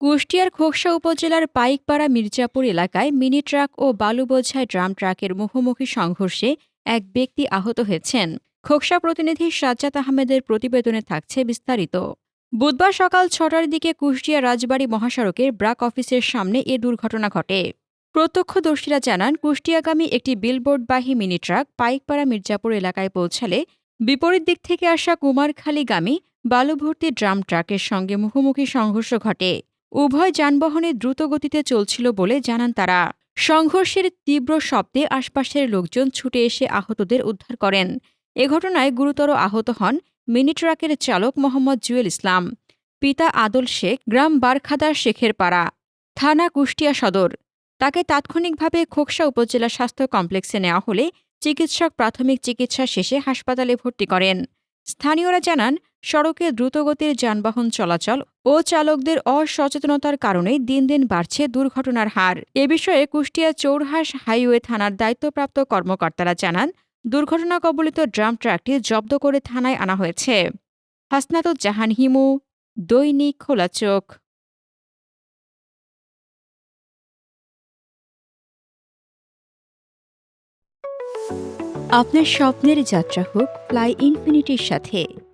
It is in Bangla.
কুষ্টিয়ার খোকসা উপজেলার পাইকপাড়া মির্জাপুর এলাকায় মিনি ট্রাক ও বালু বোঝাই ড্রাম ট্রাকের মুখোমুখি সংঘর্ষে এক ব্যক্তি আহত হয়েছেন। খোকসা প্রতিনিধি সাজ্জাদ আহমেদের প্রতিবেদনে থাকছে বিস্তারিত। বুধবার সকাল ছটার দিকে কুষ্টিয়া রাজবাড়ী মহাসড়কের ব্রাক অফিসের সামনে এ দুর্ঘটনা ঘটে। প্রত্যক্ষদর্শীরা জানান, কুষ্টিয়াগামী একটি বিলবোর্ডবাহী মিনি ট্রাক পাইকপাড়া মির্জাপুর এলাকায় পৌঁছালে বিপরীত দিক থেকে আসা কুমারখালীগামী বালু ভর্তি ড্রাম ট্রাকের সঙ্গে মুখোমুখি সংঘর্ষ ঘটে। উভয় যানবাহনে দ্রুতগতিতে চলছিল বলে জানান তারা। সংঘর্ষের তীব্র শব্দে আশপাশের লোকজন ছুটে এসে আহতদের উদ্ধার করেন। এ ঘটনায় গুরুতর আহত হন মিনি ট্রাকের চালক মোহাম্মদ জুয়েল ইসলাম, পিতা আদল শেখ, গ্রাম বারখাদার শেখের পাড়া থানা কুষ্টিয়া সদর। তাকে তাৎক্ষণিকভাবে খোকসা উপজেলা স্বাস্থ্য কমপ্লেক্সে নেওয়া হলে চিকিৎসক প্রাথমিক চিকিৎসা শেষে হাসপাতালে ভর্তি করেন। স্থানীয়রা জানান সড়কে দ্রুতগতির যানবাহন চলাচল ও চালকদের অসচেতনতার কারণে দিন দিন বাড়ছে দুর্ঘটনার হার। এ বিষয়ে কুষ্টিয়া চৌরহাস হাইওয়ে থানার দায়িত্বপ্রাপ্ত কর্মকর্তারা জানান, দুর্ঘটনা কবলিত ড্রাম ট্রাকটি জব্দ করে থানায় আনা হয়েছে। হাসনাতুজ্জাহান হিমু, দৈনিক খোলা চোখ। আপনার স্বপ্নের যাত্রা হোক ফ্লাই ইনফিনিটির সাথে।